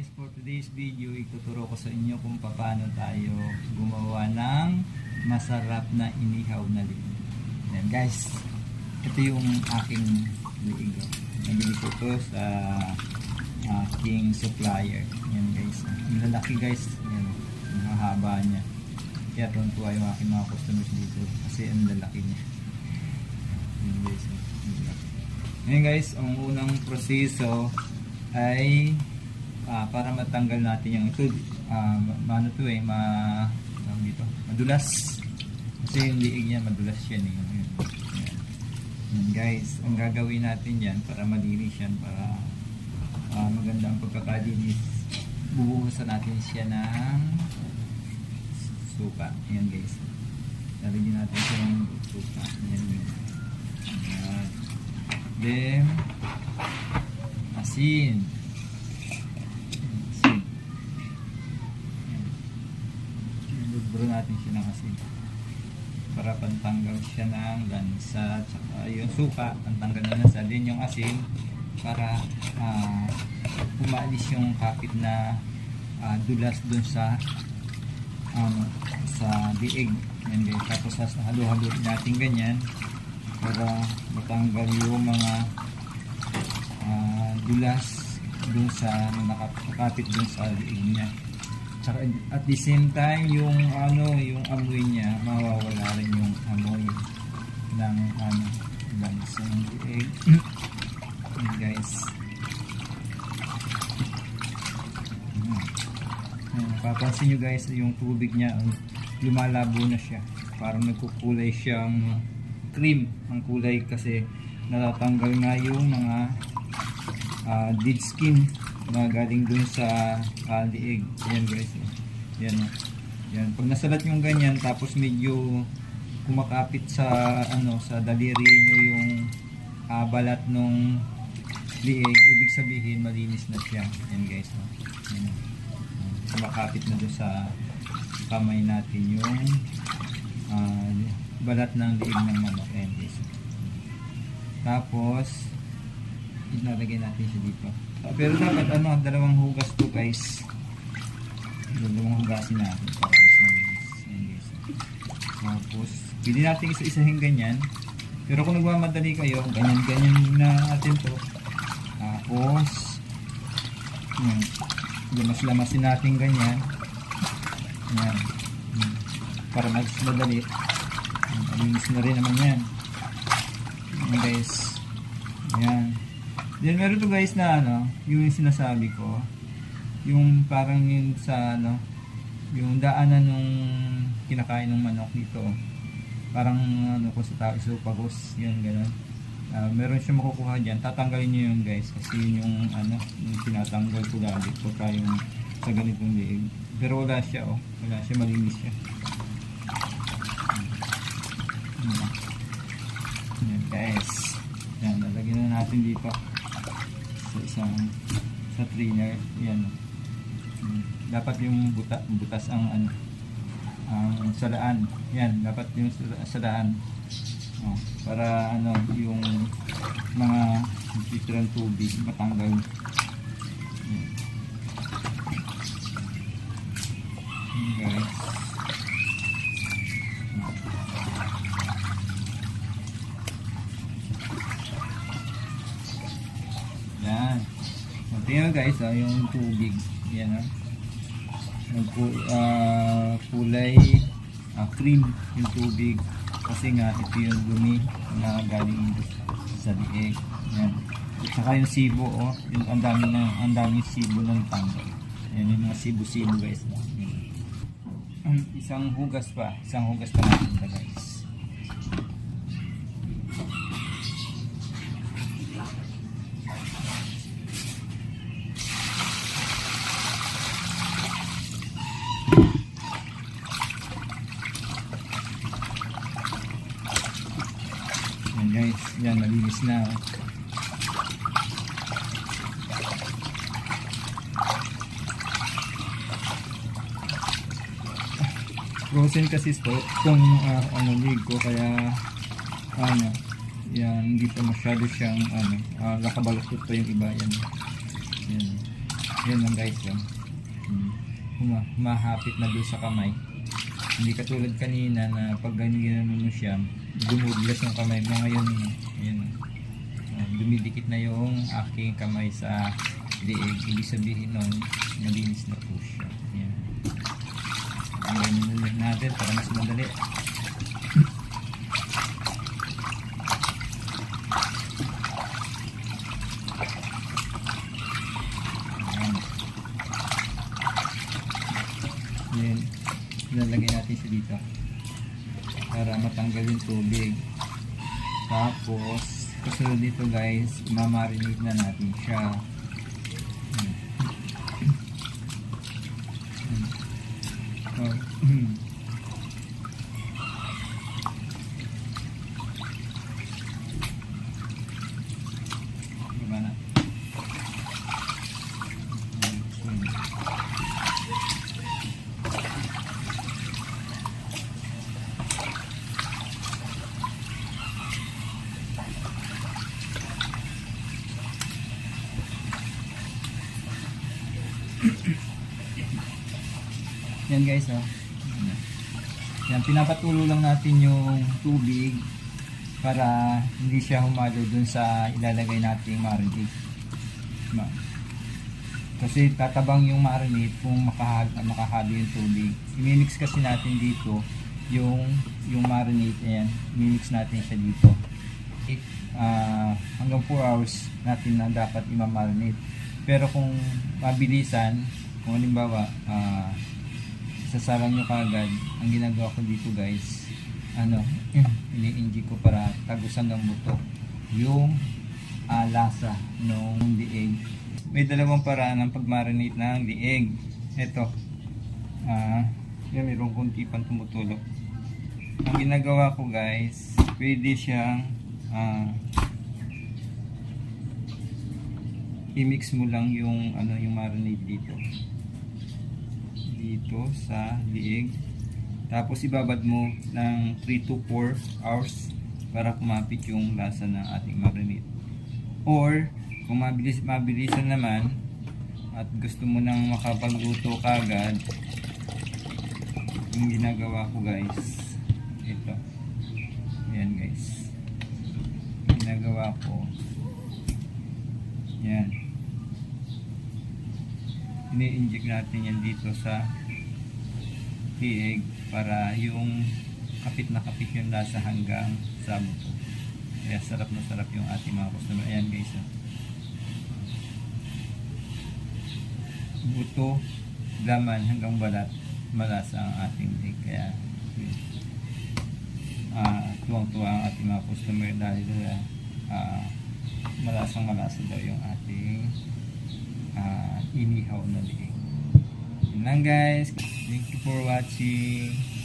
guys, for today's video, ituturo ko sa inyo kung paano tayo gumawa ng masarap na inihaw na liig. Yan guys, ito yung aking liig. oh. Nabili ko to sa aking supplier. Yan guys. Ang lalaki guys. Yan, ang hahaba niya. Kaya tuntua yung aking mga customers dito kasi ang lalaki niya. Yan guys. oh. Ngayon guys, ang unang proseso ay ah, para matanggal natin yung ito, ma- ano to eh, ma, dito, madulas. Kasi yung liig niya, madulas yan eh. Yan. Yan, guys, ang gagawin natin yan para malinis yan, para ah, maganda ang pagkakalinis. Bubuhusan natin siya ng suka. Yan guys. Lalagyan natin siya ng suka. Yan yun. Then. Asin. Lubro natin siya ng asin. Para pantanggal siya ng lansa. Tsaka yung suka, pantanggal ng lansa. Then yung asin, para ah, umaalis yung kapit na ah, dulas dun sa ano, sa biig. Yan guys. Tapos halo-halo natin ganyan para matanggal yung mga ah, dulas dun sa nakakapit dun sa liig niya. Tsaka at the same time yung ano yung amoy niya mawawala rin yung amoy ng ano lansa ng liig. Yun, guys. Ayan. Papansin nyo guys yung tubig niya lumalabo na siya parang nagkukulay siyang cream ang kulay kasi natatanggal nga yung mga ah, dead skin na galing dun sa ah, liig. Yan guys. oh. Yan. oh. Yan. Pag nasalat yung ganyan tapos medyo kumakapit sa ano sa daliri nyo yung ah, balat nung liig, ibig sabihin malinis na siya. Yan guys. Yan. oh. Yan. Kumakapit na dun sa kamay natin yung ah, balat ng liig ng manok. Ayan guys. Tapos, ilalagay natin siya dito. Ah, Pero dapat ano, dalawang hugas to guys. Dalawang hugasin natin para mas malinis. Tapos, pili natin isa-isahin ganyan. Pero kung nagmamadali kayo, ganyan-ganyan na natin to. Tapos, yun. Lamas-lamasin natin ganyan. Yan. Para mas madali. Yan, Malinis na rin naman yan. Yan guys. Yan. Then meron to guys na ano, yung sinasabi ko. Yung parang yung sa ano, yung daanan nung kinakain ng manok dito. Parang ano ko sa tao isopagos, yan ganun. Ah, meron siya makukuha dyan, tatanggalin nyo yun guys kasi yun yung ano, yung tinatanggal ko lagi pagka yung sa ganitong liig. Pero wala siya oh, wala siya, malinis siya. Hmm. Yan guys. Yan, lalagyan na natin dito sa isang sa trainer. Yan. Hmm. Dapat yung buta, butas ang ano ang salaan. Yan, dapat yung sala- salaan. Oh, para ano yung mga titirang tubig matanggal. Yan. Yan, guys. Yan. So, tingnan guys, ah, yung tubig. Yan ah. Nagku ah, kulay ah, cream yung tubig. Kasi nga, ito yung dumi na galing sa liig. Yan. Saka yung sibo, oh. Yung ang dami na, ang daming sibo ng tanggal. Yan yung mga sibo-sibo guys. Yan. Isang hugas pa. Isang hugas pa natin guys. Yan guys, yan malinis na. oh. Frozen kasi ito, itong ah, ano lig ko kaya ano, yan hindi pa masyado siyang ano, uh, nakabaluktot pa yung iba yan. Yan. Yun lang guys. Yun. Hmm. Huma, humahapit na doon sa kamay. Hindi katulad kanina na pag ganyan mo siya, dumuglas yung kamay mo. Ngayon, yun, uh, dumidikit na yung aking kamay sa liig. Ibig sabihin nun, malinis na po siya. Yan. Ang natin para mas madali. Ayan. Yan. Ilalagay natin siya dito. Para matanggal yung tubig. Tapos, kasunod dito guys, mamarinate na natin siya. Yan. Yan. Oh, Diba na? Yan. Guys, oh. Yan, pinapatulo lang natin yung tubig para hindi siya humalo dun sa ilalagay nating marinade. Ma- kasi tatabang yung marinade kung makahalo, makahalo yung tubig. I-mix kasi natin dito yung yung marinade ayan, i-mix natin siya dito. Ah, hanggang 4 hours natin na dapat i-marinate. Pero kung mabilisan, kung halimbawa, ah, sasarang nyo kagad, ang ginagawa ko dito guys, ano, ini-inject ko para tagusan ng buto yung ah, lasa ng liig. May dalawang paraan ng pag-marinate ng liig. Ito, ah, yan mayroong kunti pang tumutulog. Ang ginagawa ko guys, pwede siyang ah, i-mix mo lang yung ano yung marinade dito dito sa liig. Tapos ibabad mo ng 3 to 4 hours para kumapit yung lasa ng ating marinade. Or kung mabilis mabilisan naman at gusto mo nang makapagluto kagad yung ginagawa ko guys ito yan guys ginagawa ko yan ini-inject natin yan dito sa liig para yung kapit na kapit yung lasa hanggang sa buto. Kaya sarap na sarap yung ating mga customer. Ayan guys. ah. Buto, laman hanggang balat, malasa ang ating liig. Kaya ah tuwang-tuwa ang ating mga customer dahil ah malasang malasa daw yung ating ah inihaw na liig. Yun lang guys. Thank you for watching.